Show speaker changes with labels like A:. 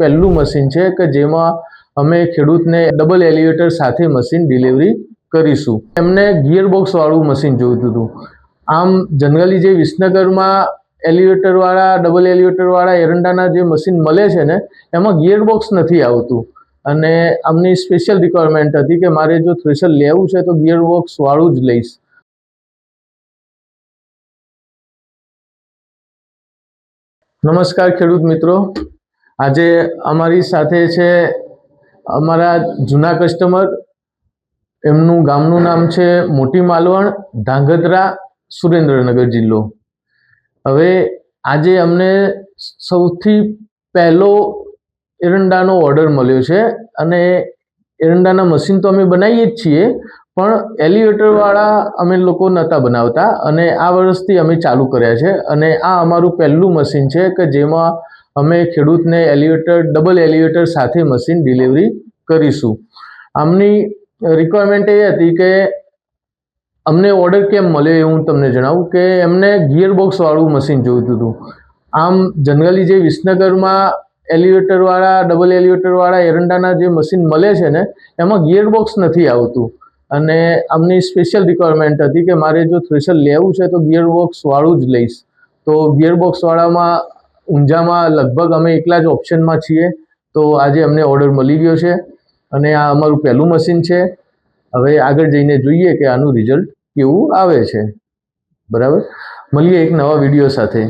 A: પહેલું મશીન છે કે જેમાં અમે ખેડૂતને ડબલ એલિવેટર સાથે મશીન ડિલિવરી કરીશું. એમને ગિયર બોક્સ વાળું મશીન જોઈતું હતું. આમ જનરલી જે વિસનગરમાં એલિવેટર વાળા ડબલ એલિવેટરવાળા એરંડાના જે મશીન મળે છે ને, એમાં ગિયર બોક્સ નથી આવતું. અને આમની સ્પેશિયલ રિક્વાયરમેન્ટ હતી કે મારે જો થ્રેશર લેવું છે તો ગિયર બોક્સ વાળું જ લઈશ. નમસ્કાર ખેડૂત મિત્રો. આજે અમારી સાથે છે અમારા જૂના કસ્ટમર. એમનું ગામનું નામ છે મોટી માલવણ, ધાંગધ્રા, સુરેન્દ્રનગર જિલ્લો. હવે આજે અમને સૌથી પહેલો એરંડાનો ઓર્ડર મળ્યો છે અને એરંડાના મશીન તો અમે બનાવીએ જ છીએ, પણ એલિવેટરવાળા અમે લોકો નહોતા બનાવતા અને આ વર્ષથી અમે ચાલુ કર્યા છે અને આ અમારું પહેલું મશીન છે કે જેમાં અમે ખેડૂતને એલિવેટર ડબલ એલિવેટર સાથે મશીન ડિલિવરી કરીશું. આમની રિક્વાયરમેન્ટ એ હતી કે અમને ઓર્ડર કેમ મળ્યો એ હું તમને જણાવું કે એમને ગિયર બોક્સ મશીન જોઈતું હતું. આમ જનરલી જે વિસનગરમાં એલિવેટરવાળા ડબલ એલિવેટરવાળા એરંડાના જે મશીન મળે છે ને, એમાં ગિયર બોક્સ નથી આવતું. અને આમની સ્પેશિયલ રિક્વાયરમેન્ટ હતી કે મારે જો થ્રેશર લેવું છે તો ગિયર બોક્સ વાળું જ લઈશ. તો ગિયર બોક્સ વાળામાં ઊંઝામાં લગભગ અમે એકલા જ ઓપ્શનમાં છીએ. તો આજે અમને ઓર્ડર મળી ગયો છે અને આ અમારું પહેલું મશીન છે. હવે આગળ જઈને જોઈએ કે આનું રિઝલ્ટ કેવું આવે છે. બરાબર? મળીએ એક નવા વીડિયો સાથે.